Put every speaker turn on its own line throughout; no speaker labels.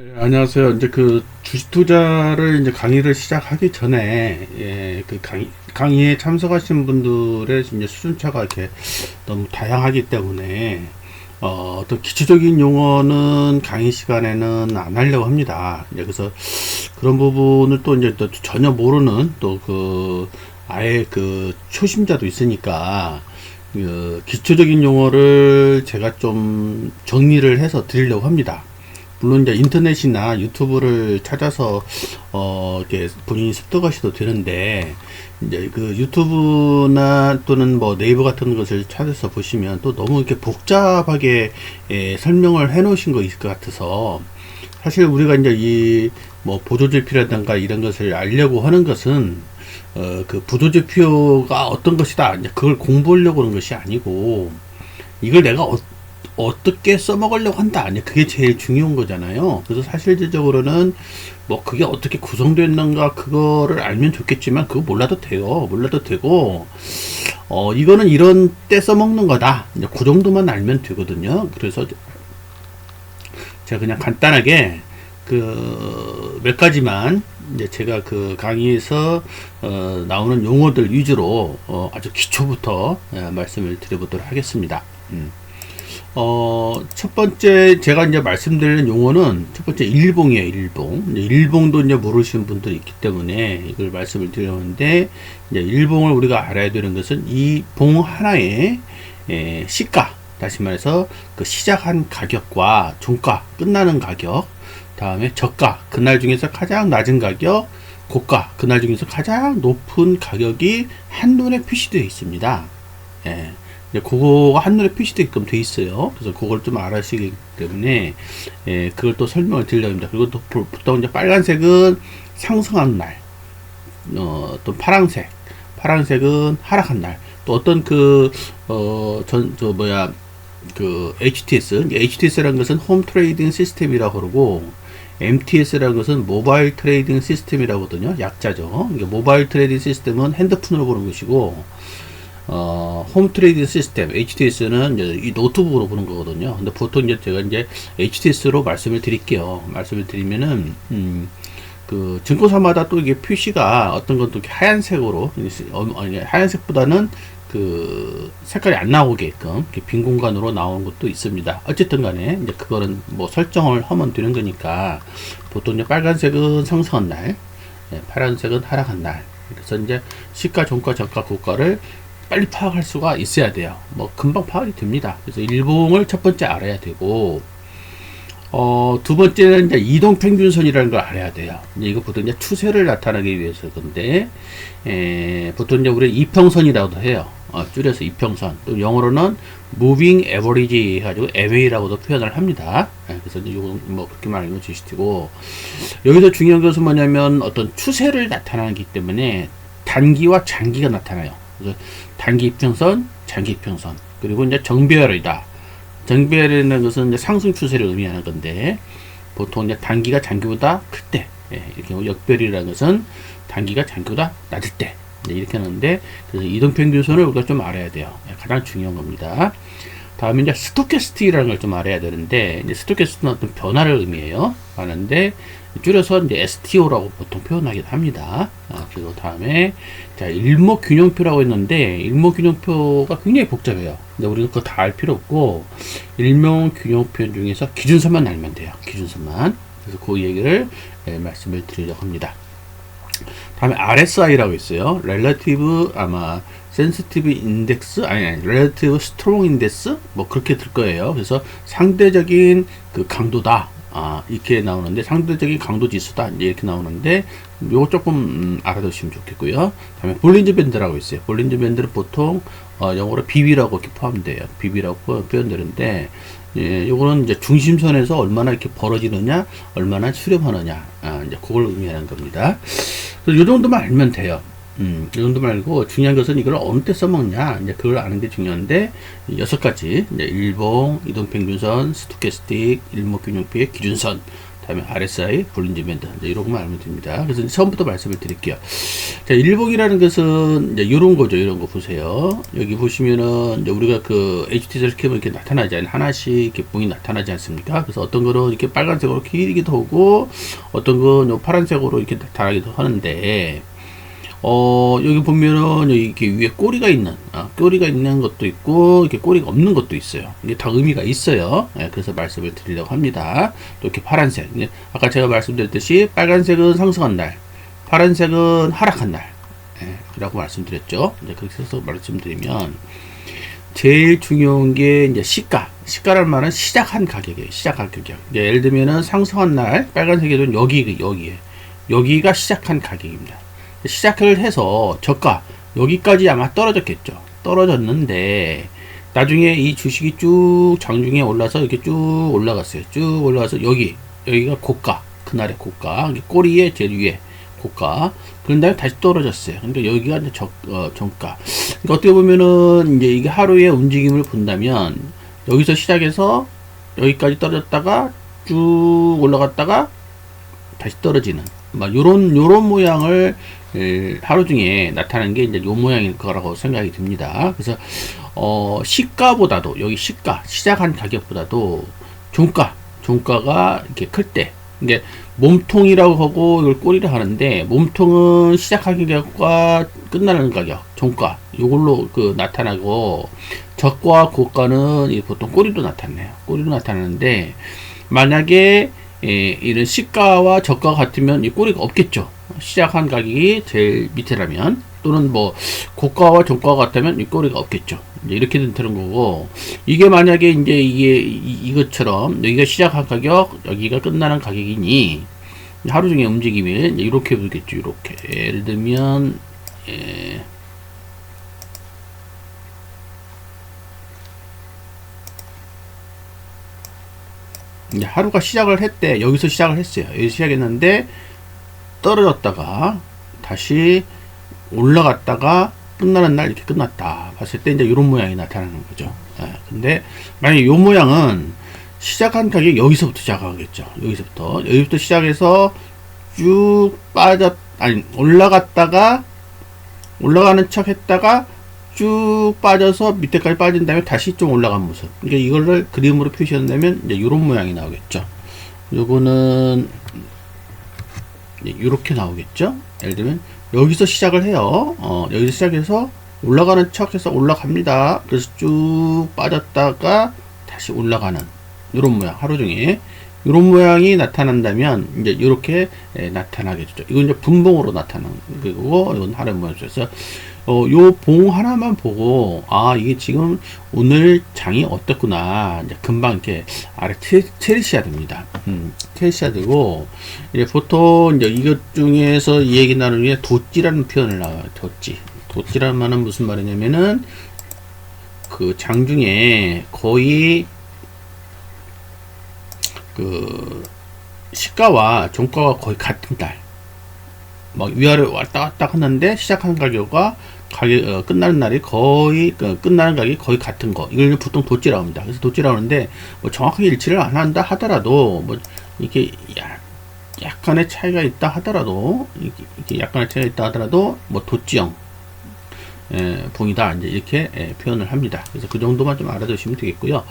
예, 안녕하세요. 이제 그 주식 투자를 이제 강의를 시작하기 전에 예, 그 강의, 강의에 참석하신 분들의 이제 수준차가 이렇게 너무 다양하기 때문에 어, 어떤 기초적인 용어는 강의 시간에는 안 하려고 합니다. 이제 그래서 그런 부분을 또 이제 또 전혀 모르는 또 그 아예 그 초심자도 있으니까 그 기초적인 용어를 제가 좀 정리를 해서 드리려고 합니다. 물론 이제 인터넷이나 유튜브를 찾아서 어 이렇게 본인이 습득하셔도 되는데 이제 그 유튜브나 또는 뭐 네이버 같은 것을 찾아서 보시면 또 너무 이렇게 복잡하게 예, 설명을 해 놓으신 거 있을 것 같아서 사실 우리가 이제 이 뭐 보조제표라든가 이런 것을 알려고 하는 것은 어그 부조제표가 어떤 것이다 그걸 공부하려고 하는 것이 아니고 이걸 내가 어, 어떻게 써먹으려고 한다. 아니, 그게 제일 중요한 거잖아요. 그래서 사실적으로는 뭐 그게 어떻게 구성됐는가 그거를 알면 좋겠지만 그거 몰라도 돼요. 몰라도 되고 어 이거는 이런 때 써먹는 거다. 이제 그 정도만 알면 되거든요. 그래서 제가 그냥 간단하게 그 몇 가지만 이제 제가 그 강의에서 어 나오는 용어들 위주로 어 아주 기초부터 예, 말씀을 드려보도록 하겠습니다. 음. 어, 첫 번째 제가 이제 말씀드리는 용어는 첫 번째 일봉이에요, 일봉. 일봉도 이제 모르시는 분들이 있기 때문에 이걸 말씀을 드렸는데 이제 일봉을 우리가 알아야 되는 것은 이 봉 하나의 에, 시가, 다시 말해서 그 시작한 가격과 종가, 끝나는 가격, 다음에 저가, 그날 중에서 가장 낮은 가격, 고가, 그날 중에서 가장 높은 가격이 한눈에 표시되어 있습니다. 예. 그거가 한눈에 표시되게끔 돼 있어요. 그래서 그걸 좀 알아시기 때문에 예, 그걸 또 설명을 드리려고 합니다. 그리고 또 보통 이제 빨간색은 상승한 날, 어, 또 파란색, 파란색은 하락한 날, 또 어떤 그, 어, 전, 저 뭐야, 그 HTS, HTS라는 것은 홈 트레이딩 시스템이라고 그러고, MTS라는 것은 모바일 트레이딩 시스템이라고 하거든요. 약자죠. 모바일 트레이딩 시스템은 핸드폰으로 보는 것이고, 어, 홈 트레이딩 시스템 HTS는 이제 이 노트북으로 보는 거거든요. 근데 보통 이제 제가 이제 HTS로 말씀을 드릴게요. 말씀을 드리면은 음, 그 증권사마다 또 이게 표시가 어떤 건 또 하얀색으로 어, 아니 하얀색보다는 그 색깔이 안 나오게끔 빈 공간으로 나오는 것도 있습니다. 어쨌든 간에 이제 그거는 뭐 설정을 하면 되는 거니까 보통 이제 빨간색은 상승한 날, 네, 파란색은 하락한 날. 그래서 이제 시가, 종가, 저가, 고가를 빨리 파악할 수가 있어야 돼요. 뭐 금방 파악이 됩니다. 그래서 일봉을 첫 번째 알아야 되고 어, 두 번째는 이제 이동 평균선이라는 걸 알아야 돼요. 이거 보통 이제 추세를 나타내기 위해서 건데 에, 보통 이제 우리 이평선이라고도 해요. 어, 줄여서 이평선. 또 영어로는 moving average 해가지고 MA라고도 표현을 합니다. 예, 그래서 이제 이거 뭐 그렇게 말하면 주시고 여기서 중요한 것은 뭐냐면 어떤 추세를 나타내기 때문에 단기와 장기가 나타나요. 단기 이평선, 장기 이평선, 그리고 이제 정배열이다. 정배열이라는 것은 이제 상승 추세를 의미하는 건데 보통 이제 단기가 장기보다 클 때, 예, 이렇게 뭐 역별이라는 것은 단기가 장기보다 낮을 때 이렇게 하는데 그래서 이동평균선을 우리가 좀 알아야 돼요. 예, 가장 중요한 겁니다. 다음에 이제 스토캐스틱이라는 걸 좀 알아야 되는데 이제 스토캐스틱은 어떤 변화를 의미해요. 하는데 줄여서 이제 STO라고 보통 표현하기도 합니다. 아, 그리고 다음에 자 일목균형표라고 했는데 일목균형표가 굉장히 복잡해요. 근데 우리가 그거 다 알 필요 없고 일목균형표 중에서 기준선만 알면 돼요. 기준선만. 그래서 그 얘기를 네, 말씀을 드리려고 합니다. 다음에 RSI라고 있어요. Relative 아마 Sensitive Index 아니 아니 Relative Strong Index 뭐 그렇게 들 거예요. 그래서 상대적인 그 강도다. 아, 이렇게 나오는데 상대적인 강도 지수다 이렇게 나오는데 요거 조금 음, 알아두시면 좋겠고요. 다음에 볼린저 밴드라고 있어요. 볼린저 밴드는 보통 어, 영어로 BB라고 이렇게 포함돼요. BB라고 표현되는데 예, 요거는 이제 중심선에서 얼마나 이렇게 벌어지느냐, 얼마나 수렴하느냐, 아, 이제 그걸 의미하는 겁니다. 그래서 요 정도만 알면 돼요. 음, 이 정도 말고 중요한 것은 이걸 어느 때 써먹냐 이제 그걸 아는 게 중요한데 여섯 가지 이제 일봉, 이동평균선, 스토캐스틱, 일목균형표의 기준선, 다음에 RSI, 볼린저 밴드 이제 이런 것만 알면 됩니다. 그래서 처음부터 말씀을 드릴게요. 자, 일봉이라는 것은 이제 이런 거죠. 이런 거 보세요. 여기 보시면은 이제 우리가 그 HT 셀 키면 이렇게 나타나지 않 하나씩 이렇게 봉이 나타나지 않습니까? 그래서 어떤 거는 이렇게 빨간색으로 길기도 하고 어떤 건요 파란색으로 이렇게 나타나기도 하는데 어, 여기 보면은 여기 이렇게 위에 꼬리가 있는, 아, 꼬리가 있는 것도 있고, 이렇게 꼬리가 없는 것도 있어요. 이게 다 의미가 있어요. 예, 그래서 말씀을 드리려고 합니다. 또 이렇게 파란색. 예, 아까 제가 말씀드렸듯이 빨간색은 상승한 날, 파란색은 하락한 날. 예, 라고 말씀드렸죠. 이제 그렇게 해서 말씀드리면, 제일 중요한 게 이제 시가. 시가란 말은 시작한 가격이에요. 시작한 가격. 이제 예를 들면은 상승한 날, 빨간색에도 여기, 여기에. 여기가 시작한 가격입니다. 시작을 해서 저가 여기까지 아마 떨어졌겠죠. 떨어졌는데 나중에 이 주식이 쭉 장중에 올라서 이렇게 쭉 올라갔어요. 쭉 올라가서 여기 여기가 고가 그날의 고가 꼬리에 제일 위에 고가 그런 다음에 다시 떨어졌어요. 그러니까 여기가 이제 저, 어, 정가. 그러니까 어떻게 보면은 이제 이게 하루의 움직임을 본다면 여기서 시작해서 여기까지 떨어졌다가 쭉 올라갔다가 다시 떨어지는 막 요런 요런 모양을 에, 하루 중에 나타나는 게 이제 요 모양일 거라고 생각이 듭니다. 그래서 어 시가보다도 여기 시가 시작한 가격보다도 종가 종가가 이렇게 클 때 이게 몸통이라고 하고 이걸 꼬리를 하는데 몸통은 시작한 가격과 끝나는 가격 종가 요걸로 그 나타나고 적과 고가는 이 보통 꼬리로 나타내요. 꼬리로 나타나는데 만약에 예, 이런 시가와 저가 같으면 이 꼬리가 없겠죠. 시작한 가격이 제일 밑에라면 또는 뭐 고가와 종가가 같다면 이 꼬리가 없겠죠. 이렇게 되는 거고 이게 만약에 이제 이게 이, 것처럼 여기가 시작한 가격 여기가 끝나는 가격이니 하루 중에 움직임이 이렇게 보겠죠. 이렇게 예를 들면 예. 하루가 시작을 했대. 여기서 시작을 했어요. 여기서 시작했는데 떨어졌다가 다시 올라갔다가 끝나는 날 이렇게 끝났다. 봤을 때 이제 이런 모양이 나타나는 거죠. 예, 근데 만약에 이 모양은 시작한 가격 여기서부터 시작하겠죠. 여기서부터 여기부터 시작해서 쭉 빠졌 아니 올라갔다가 올라가는 척 했다가 쭉 빠져서 밑에까지 빠진 다음에 다시 좀 올라간 모습. 그러니까 이거를 그림으로 표시한다면 이제 이런 모양이 나오겠죠. 요거는 이렇게 나오겠죠. 예를 들면 여기서 시작을 해요. 어, 여기서 시작해서 올라가는 척해서 올라갑니다. 그래서 쭉 빠졌다가 다시 올라가는 이런 모양 하루 종일 이런 모양이 나타난다면 이제 이렇게 나타나겠죠. 이건 이제 분봉으로 나타나는 거고 이건 하루 모양에서 어, 요 봉 하나만 보고, 아, 이게 지금 오늘 장이 어떻구나. 금방 이렇게 아래 체리셔야 됩니다. 음, 체리셔야 되고, 이제 보통 이제 이것 중에서 이 얘기 나누는 게 도찌라는 표현을 나와요. 도찌. 도찌라는 말은 무슨 말이냐면은, 그 장 중에 거의 그 시가와 종가가 거의 같은 달. 막 위아래 왔다 갔다 하는데 시작한 가격과 가격 어, 끝나는 날이 거의 그, 끝나는 가격이 거의 같은 거 이걸 보통 도찌라고 합니다. 그래서 도찌라고 하는데 뭐 정확하게 일치를 안 한다 하더라도 뭐 이렇게 약, 약간의 차이가 있다 하더라도 이렇게, 약간의 차이가 있다 하더라도 뭐 도찌형 예, 봉이다 이제 이렇게 예, 표현을 합니다. 그래서 그 정도만 좀 알아두시면 되겠고요.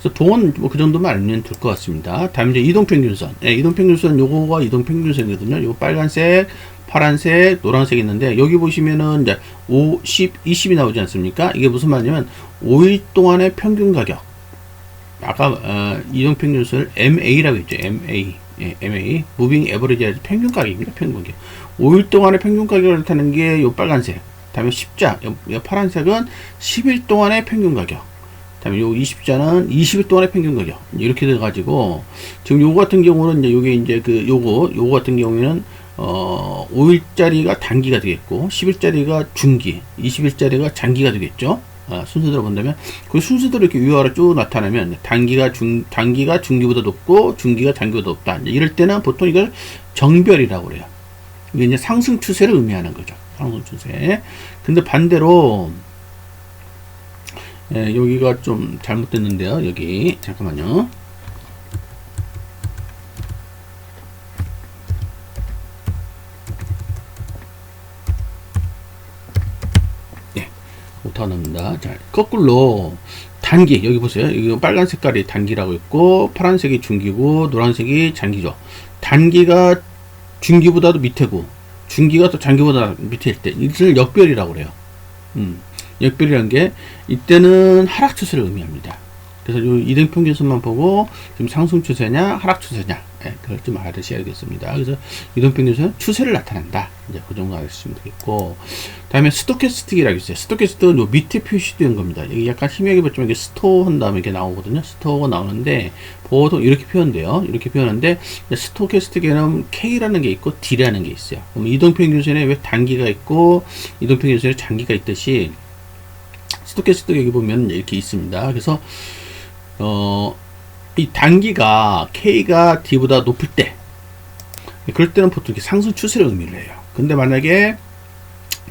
그래서 봉은 뭐 그 정도만 알면 될 것 같습니다. 다음 이제 이동평균선. 예, 이동평균선 요거가 이동평균선이거든요. 요거 빨간색, 파란색, 노란색 있는데 여기 보시면은 이제 5, 10, 20이 나오지 않습니까? 이게 무슨 말이냐면 5일 동안의 평균 가격. 아까 어, 이동 평균선을 MA라고 했죠. MA. 예, MA. 무빙 에버리지 평균 가격입니다. 평균 가격. 5일 동안의 평균 가격을 나타내는 게 요 빨간색. 다음에 십자. 요, 요 파란색은 10일 동안의 평균 가격. 다음에 요 20자는 20일 동안의 평균 가격. 이렇게 돼 가지고 지금 요거 같은 경우는 이제 요게 이제 그 요거 요거 같은 경우에는 어, 5일짜리가 단기가 되겠고, 10일짜리가 중기, 20일짜리가 장기가 되겠죠. 아, 순서대로 본다면, 그 순서대로 이렇게 위아래 쭉 나타나면, 단기가 중, 단기가 중기보다 높고, 중기가 단기보다 높다. 이럴 때는 보통 이걸 정별이라고 그래요. 이게 이제 상승 추세를 의미하는 거죠. 상승 추세. 근데 반대로, 예, 여기가 좀 잘못됐는데요. 여기, 잠깐만요. 넣습니다. 자, 거꾸로 단기 여기 보세요. 여기 빨간 색깔이 단기라고 있고 파란색이 중기고 노란색이 장기죠. 단기가 중기보다도 밑에고 중기가 또 장기보다 밑에일 때 이것을 역별이라고 그래요. 음, 역별이란 게 이때는 하락 추세를 의미합니다. 그래서 이 이등평균선만 보고 지금 상승 추세냐 하락 추세냐 예, 그걸 좀 알으셔야 겠습니다. 그래서 이등평균선은 추세를 나타낸다. 이제 그 정도 알으시면 되겠고 다음에 스토캐스틱이라고 있어요. 스토캐스틱은 요 밑에 표시된 겁니다. 여기 약간 희미하게 보시면 이게 스토어 한 다음에 이렇게 나오거든요. 스토어가 나오는데 보통 이렇게 표현돼요. 이렇게 표현하는데 스토캐스틱에는 K라는 게 있고 D라는 게 있어요. 그럼 이동 평균선에 왜 단기가 있고 이동 평균선에 장기가 있듯이 스토캐스틱 여기 보면 이렇게 있습니다. 그래서 어, 이 단기가 K가 D보다 높을 때, 그럴 때는 보통 이렇게 상승 추세를 의미를 해요. 근데 만약에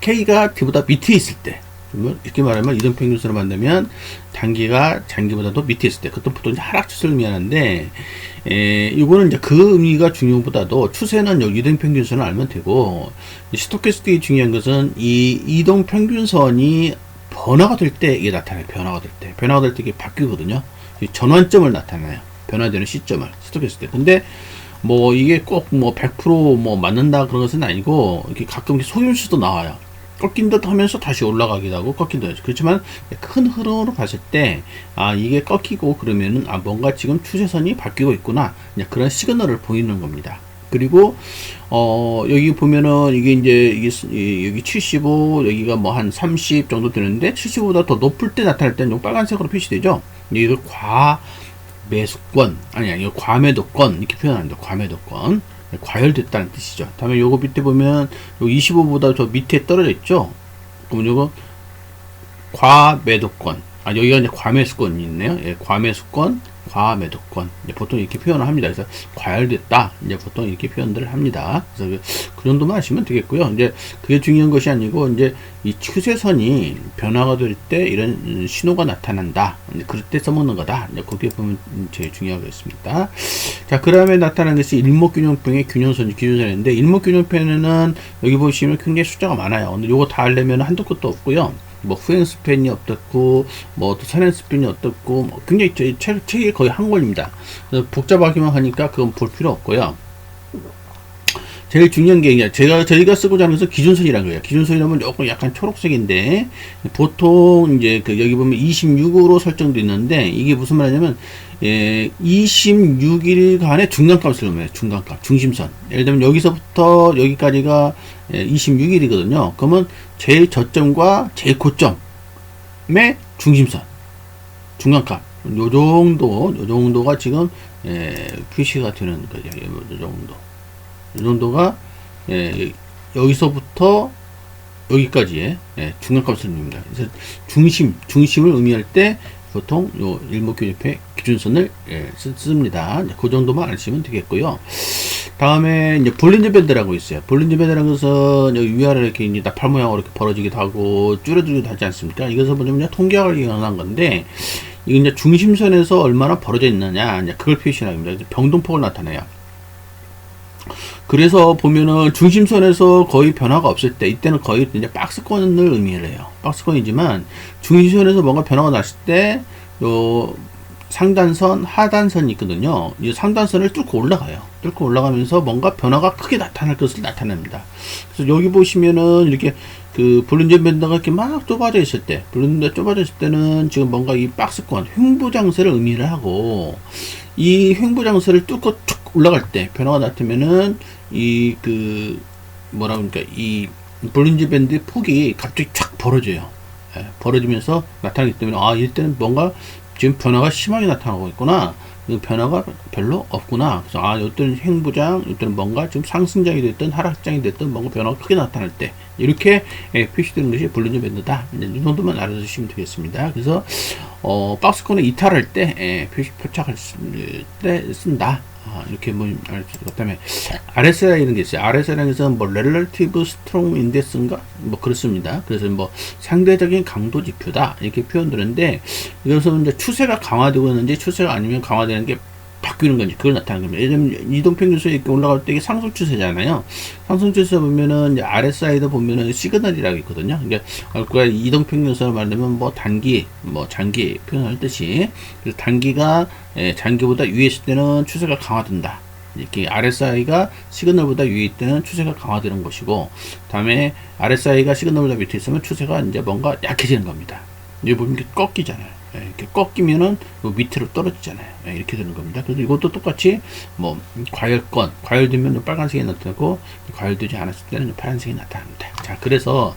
K가 D보다 밑에 있을 때, 이렇게 말하면 이동평균선을 만나면 단기가 장기보다도 밑에 있을 때, 그것도 보통 하락 추세를 의미하는데, 에, 이거는 이제 그 의미가 중요보다도 추세는 여기 이동평균선을 알면 되고, 스토캐스틱이 중요한 것은 이 이동평균선이 변화가 될 때 이게 나타나요. 변화가 될 때. 변화가 될 때 이게 바뀌거든요. 이 전환점을 나타내요. 변화되는 시점을 스톱했을 때. 근데 뭐 이게 꼭 뭐 100%뭐 맞는다 그런 것은 아니고 이렇게 가끔 소윤수도 나와요. 꺾인 듯 하면서 다시 올라가기도 하고 꺾인 듯 하죠. 그렇지만 큰 흐름으로 봤을 때 아 이게 꺾이고 그러면은 아 뭔가 지금 추세선이 바뀌고 있구나 그런 시그널을 보이는 겁니다. 그리고 어 여기 보면은 이게 이제 이게 이- 여기 75 여기가 뭐 한 30 정도 되는데 75보다 더 높을 때 나타날 때는 요 빨간색으로 표시되죠. 이걸 과 매수권 아니 아니 과매도권 이렇게 표현합니다. 과매도권 과열됐다는 뜻이죠. 다음에 요거 밑에 보면 요 25보다 저 밑에 떨어져 있죠. 그러면 요거 과매도권 아 여기가 이제 과매수권이 있네요. 예, 과매수권, 과매도권 보통 이렇게 표현을 합니다. 그래서 과열됐다 이제 보통 이렇게 표현들을 합니다. 그래서 그, 그 정도만 하시면 되겠고요. 이제 그게 중요한 것이 아니고 이제 이 추세선이 변화가 될 때 이런 음, 신호가 나타난다. 그럴 때 써먹는 거다. 이제 그게 보면 제일 중요하겠습니다. 자, 그 다음에 나타나는 것이 일목균형병의 균형선, 균형선인데 일목균형편에는 여기 보시면 굉장히 숫자가 많아요. 근데 요거 다 하려면 한도 끝도 없고요. 뭐 후행 스팬이 어떻고 뭐또 선행 스팬이 어떻고 뭐 굉장히 제- 책, 책이 거의 한 권입니다. 그래서 복잡하기만 하니까 그건 볼 필요 없고요. 제일 중요한 게 이제 제가 저희가 쓰고자 것은 기준선이라는 거예요. 기준선이라면 조금 약간 초록색인데 보통 이제 그 여기 보면 26으로 설정되어 있는데 이게 무슨 말이냐면 예, 26일간의 중간값을 의미해요. 중간값, 중심선. 예를 들면 여기서부터 여기까지가 예, 26일이거든요. 그러면 제일 저점과 제일 고점의 중심선, 중간값. 요 정도, 요 정도가 지금 예, 표시가 되는 거죠. 요 정도. 이 정도가 예, 여기서부터 여기까지의 예, 중간값을 의미합니다. 그래서 중심, 중심을 의미할 때 보통 요 일목균형의 기준선을 예, 쓰- 씁니다. 이제 그 정도만 아시면 되겠고요. 다음에 이제 볼린저 밴드라고 있어요. 볼린저 밴드라는 것은 여기 위아래 이렇게 이제 나팔 모양으로 이렇게 벌어지기도 하고 줄어들기도 하지 않습니까? 이것은 뭐냐면 통계학을 이용한 건데 이게 이제 중심선에서 얼마나 벌어져 있느냐 이제 그걸 겁니다. 그래서 병동폭을 나타내요. 그래서 보면은 중심선에서 거의 변화가 없을 때 이때는 거의 이제 박스권을 의미를 해요. 박스권이지만 중심선에서 뭔가 변화가 났을 때요 상단선, 하단선이 있거든요. 이 상단선을 뚫고 올라가요. 뚫고 올라가면서 뭔가 변화가 크게 나타날 것을 나타냅니다. 그래서 여기 보시면은 이렇게 그 볼린저 밴드가 이렇게 막 좁아져 있을 때, 볼린저 좁아져 있을 때는 지금 뭔가 이 박스권, 횡보장세를 의미를 하고 이 횡보장세를 뚫고 쭉 올라갈 때 변화가 나타면은 이 그 뭐라 그러니까 이 볼린저 밴드 폭이 갑자기 쫙 벌어져요. 예, 벌어지면서 나타나기 때문에 아 이때는 뭔가 지금 변화가 심하게 나타나고 있구나. 이 변화가 별로 없구나. 그래서 아 이때는 횡보장, 이때는 뭔가 지금 상승장이 됐든 하락장이 됐든 뭔가 변화가 크게 나타날 때 이렇게 예, 표시되는 것이 볼린저 밴드다. 이 정도만 알아두시면 되겠습니다. 그래서 어, 박스권을 이탈할 때 예, 표시 표착할 수- 때 쓴다. 아, 이렇게 뭐 알수 있고 그다음에 RSI 이런 게 있어요. 것은 뭐 Relative Strong Index인가 뭐 그렇습니다. 그래서 뭐 상대적인 강도 지표다 이렇게 표현되는데 이것은 이제 추세가 강화되고 있는지 추세가 아니면 강화되는 게 바뀌는 건지 그걸 나타내는 겁니다. 예전 이동평균선 이렇게 올라갈 때 이게 상승 추세잖아요. 상승 추세 보면은 이제 RSI도 보면은 시그널이라고 있거든요. 그러니까 이동평균선을 말하면 뭐 단기, 뭐 장기 표현할 뜻이 그래서 단기가 예, 장기보다 위에 있을 때는 추세가 강화된다. 이렇게 RSI가 시그널보다 위에 있을 때는 추세가 강화되는 것이고, 다음에 RSI가 시그널보다 밑에 있으면 추세가 이제 뭔가 약해지는 겁니다. 여기 보면 꺾이잖아요. 예, 이렇게 꺾이면은 요 밑으로 떨어지잖아요. 예, 이렇게 되는 겁니다. 그래서 이것도 똑같이 뭐 과열권, 과열되면 빨간색이 나타나고 과열되지 않았을 때는 파란색이 나타납니다. 자, 그래서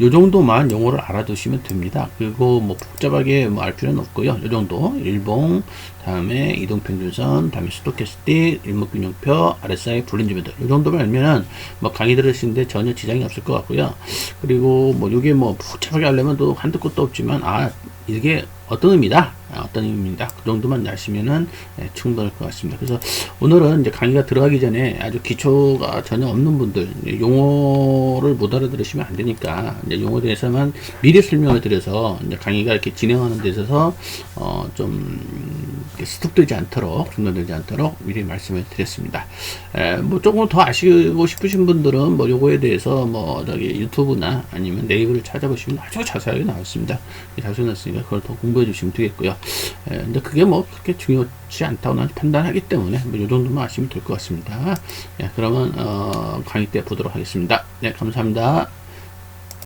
요 정도만 용어를 알아두시면 됩니다. 그리고 뭐 복잡하게 뭐 알 필요는 없고요. 요 정도 일봉, 다음에 이동평균선, 다음에 스토캐스틱, 일목균형표, RSI, 불린지면도 요 정도만 알면은 뭐 강의 들으시는데 전혀 지장이 없을 것 같고요. 그리고 뭐 요게 뭐 복잡하게 하려면 또 한도 끝도 없지만 아 이게 어떤 의미다? 아, 어떤 의미입니다. 그 정도만 아시면은 예, 충분할 것 같습니다. 그래서 오늘은 이제 강의가 들어가기 전에 아주 기초가 전혀 없는 분들 용어를 못 알아들으시면 안 되니까 이제 용어에 대해서만 미리 설명을 드려서 이제 강의가 이렇게 진행하는 데 있어서 어 좀 스톱되지 않도록 중단되지 않도록 미리 말씀을 드렸습니다. 에, 뭐 조금 더 아시고 싶으신 분들은 뭐 요거에 대해서 뭐 저기 유튜브나 아니면 네이버를 찾아보시면 아주 자세하게 나왔습니다. 자세히 나왔으니까 그걸 더 공부해 주시면 되겠고요. 에, 근데 그게 뭐 그렇게 중요치 않다고 나는 판단하기 때문에 뭐요 정도만 아시면 될 것 같습니다. 예, 그러면 어, 강의 때 보도록 하겠습니다. 네, 감사합니다.